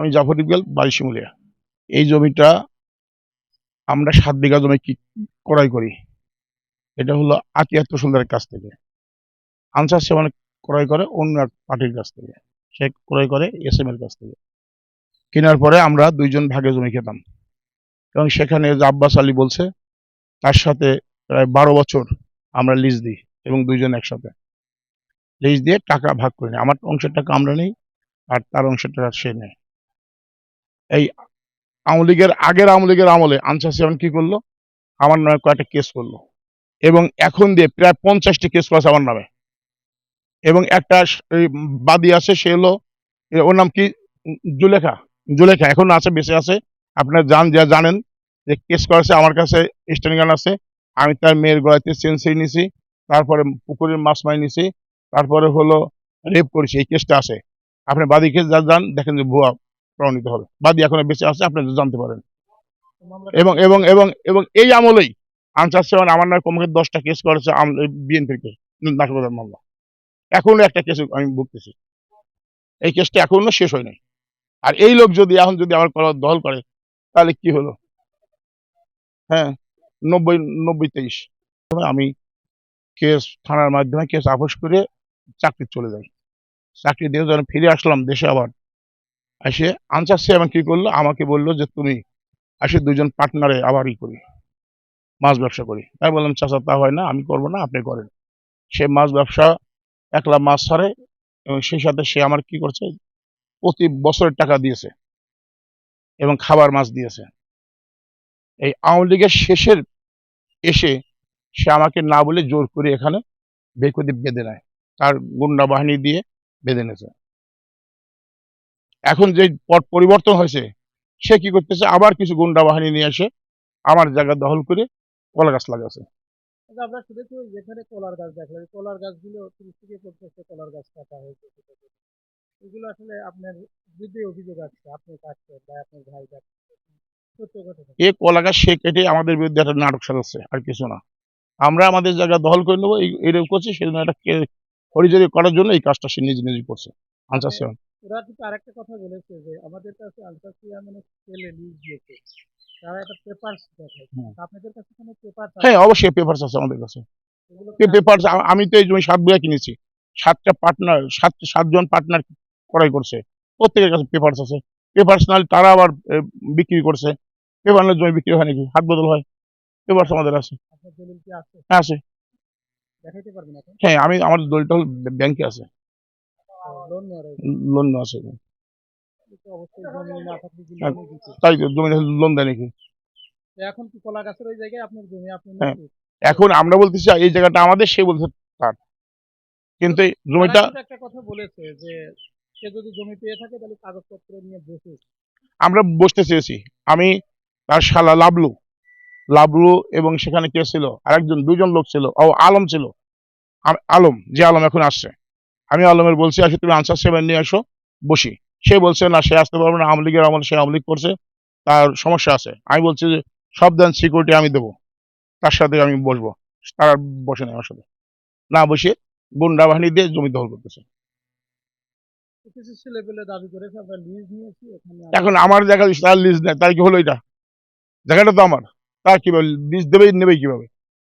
আমি জাফর ইকবাল, বাড়ি শিমুলিয়া। এই জমিটা আমরা সাত বিঘা জমি ক্রয় করি। এটা হলো আতিয়াত তহসিলদারের কাছ থেকে। আনসার সেবন ক্রয় করে, অন্য এক পার্টির কাছ থেকে। সে ক্রয় করে এস এম এর কাছ থেকে। কেনার পরে আমরা দুইজন ভাগে জমি খেতাম। এবং সেখানে যে আব্বাস আলী বলছে, তার সাথে প্রায় বারো বছর আমরা লিজ দিই এবং দুইজন একসাথে। লিজ দিয়ে টাকা ভাগ করে নিই। আমার অংশের টাকা আমরা নেই, আর তার অংশের টাকা সে নেয়। এই আওয়ামী লীগের আগের আওয়ামী লীগের আমলে আনসার সেভেন কি করল? আমার নামে কয়েকটা কেস করল। এবং এখন দিয়ে প্রায় পঞ্চাশটি কেস করেছে আমার নামে। এবং একটা বাদী আছে, সে হলো ওর নাম কি? জুলেখা। জুলেখা, এখন আছে, বেঁচে আছে। আপনার জান, যা জানেন যে কেস করেছে, আমার কাছে স্ট্যান্ড গান আছে। আমি তার মেয়ের গলাতে সেন্সি নিছি, তারপরে পুকুরের মাছ মারি নিছি, তারপরে হলো রেপ করেছি, এই কেসটা আছে। আপনি বাদীকে যা যান দেখেন যে ভুয়া প্রমাণিত হবে। বাদী এখন বেঁচে আছে আপনি জানতে পারেন। এবং এবং এবং এবং এই আমলেই আনসার সেভেন আমার নয় কমকে দশটা কেস করেছে বিএনপির কেস নাশকতার মামলা। এখনও একটা কেস আমি ভুগতেছি। এই কেসটা এখনও শেষ হয় নাই। আর এই লোক যদি এখন যদি আমার দল করে তাহলে কি হলো? হ্যাঁ নব্বই নব্বই তেইশ। আমি কেস থানার মাধ্যমে কেস আপোষ করে চাকরি চলে যাই। চাকরি দিয়ে যখন ফিরে আসলাম দেশে আবার এসে আনসার সেভেন কি করল? আমাকে বলল যে, তুমি আসে দুজন পার্টনারে আবার ই করি, মাছ ব্যবসা করি। তাই বললাম, চাচা, তা হয় না, আমি করব না, আপনি করেন। সে মাছ ব্যবসা একলা মাছ ছাড়ে এবং সেই সাথে সে আমার কি করছে? প্রতি বছরের টাকা দিয়েছে এবং খাবার মাছ দিয়েছে। এই আওয়ামী লীগের শেষের এসে সে আমাকে না বলে জোর করে এখানে বেকুদি বেঁধে নেয়। তার গুন্ডা বাহিনী দিয়ে বেঁধে নিয়েছে। এখন যে পট পরিবর্তন হয়েছে সে কি করতেছে? আবার কিছু গুন্ডা বাহিনী নিয়ে এসে আমার জায়গা দখল করে কলা গাছ লাগাচ্ছে। আচ্ছা, আমরা শুনেছি যেখানে কলার গাছ দেখলাম কলার গাছগুলো তিরিশ কলার গাছ কাটা হয়েছে? ছোট ছোট। এগুলো আসলে আপনার বিরুদ্ধে অভিযোগ আছে। আপনি কাটছেন বা আপনার ভাই কাটছে এ কলা গাছ সে কেটে আমাদের বিরুদ্ধে একটা নাটক সাজাচ্ছে আর কিছু না। আমরা আমাদের জায়গা দখল করে নেব এই এরকম করছি সেজন্য একটা হরিজরি করার জন্য এই কাজটা সে নিজে নিজে করছে। আনসার সেভেন ওরা কিন্তু আরেকটা কথা বলেছে যে আমাদের কাছে আলট্রা মানে ছেলে নিউজ দিয়েছে। তারা একটা পেপার দেখায়। আপনাদের কাছে কোনো পেপার হ্যাঁ অবশ্যই পেপারস আছে আমাদের কাছে। পেপার আমি তো এই জমি সাত বিঘা কিনেছি। সাতটা পার্টনার সাত সাতজন পার্টনার ক্রয় করছে। প্রত্যেকের কাছে পেপারস আছে। পেপারস নাহলে তারা আবার বিক্রি করছে। পেপার নাহলে জমি বিক্রি হয় নাকি? হাত বদল হয়। পেপারস আমাদের আছে। হ্যাঁ আছে। দেখাইতে পারবেন হ্যাঁ আমি আমার দলটা ব্যাংকে আছে। লোন নেওয়ার লোন আছে তো অবশ্যই জমি না থাকলে কি হ্যাঁ। লোনও দিতে? তাই তো জমি লোন দেয় নাকি? এখন কি কলা গাছের ওই জায়গায় আপনার জমি আপনি হ্যাঁ। এখন আমরা বলতেছি এই জায়গাটা আমাদের সে বলছে তার। কিন্তু জমিটা একটা কথা বলেছে যে সে যদি জমি পেয়ে থাকে তাহলে কাগজপত্র নিয়ে বসে। আমরা বসতে চেয়েছি। আমি তার শালা লাবলু লাবলু এবং সেখানে কে ছিল? আরেকজন দুজন লোক ছিল ও আলম ছিল। আলম যে আলম এখন আসছে। আমি আলমের বলছি আসি তুমি আনসার সেভেন নিয়ে আসো বসি। সে বলছে না সে আসতে পারবে না আওয়ামী লীগের আমল সে আওয়ামী লীগ করছে তার সমস্যা আছে। আমি বলছি যে সব দেন সিকিউরিটি আমি দেবো তার সাথে আমি বসবো। তারা বসে নেই আমার সাথে। না বসে গুন্ডা বাহিনী দিয়ে জমি দখল করতেছে। দাবি এখানে আমার জায়গা তার লিজ নেই তার কি হলো এটা? জায়গাটা তো আমার তার কীভাবে লিজ দেবেই নেবে কীভাবে?